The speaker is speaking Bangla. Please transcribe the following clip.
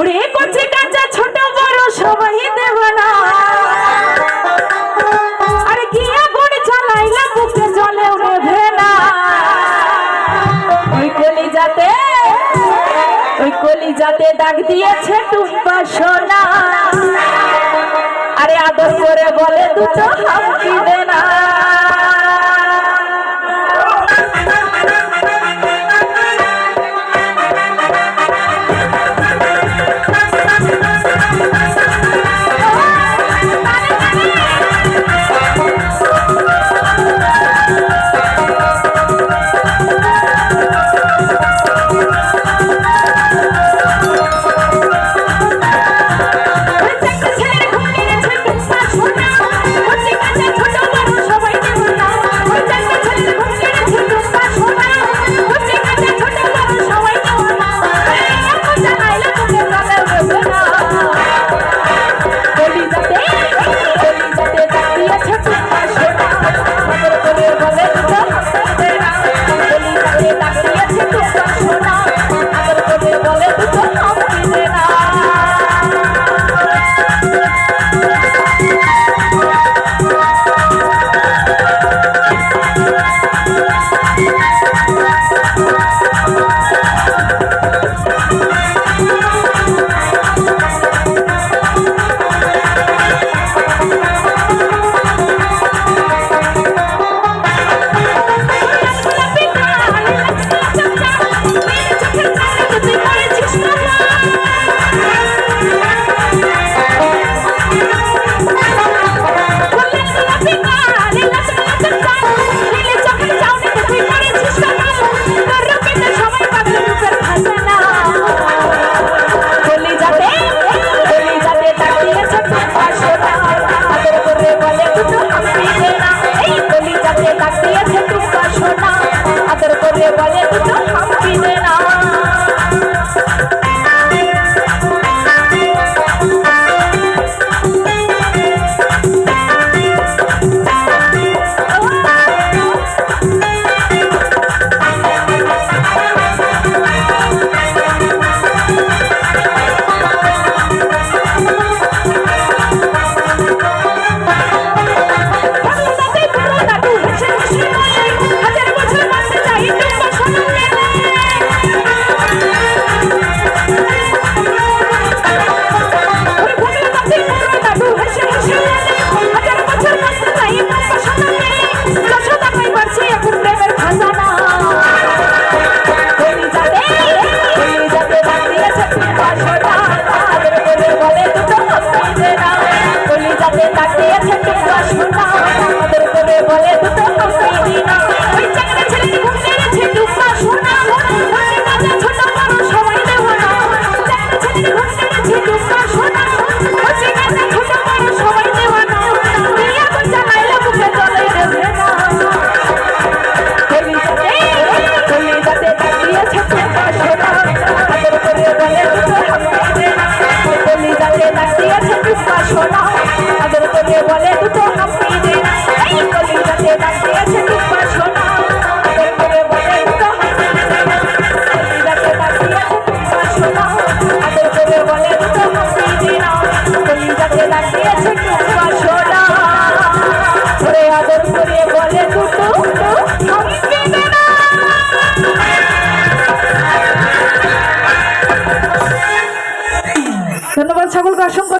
ওরে কচি কাঁচা ছোট বড় সবাই দেব না। আরে কি আগুন চালাইলা বুকে জলে উড়বে না। ওই কলি যাতে ওই কলি যাতে ডাক দিয়েছে টুম্পা সোনা। আরে আদর করে বলে দুটো হাম দিবে না। 我中的苦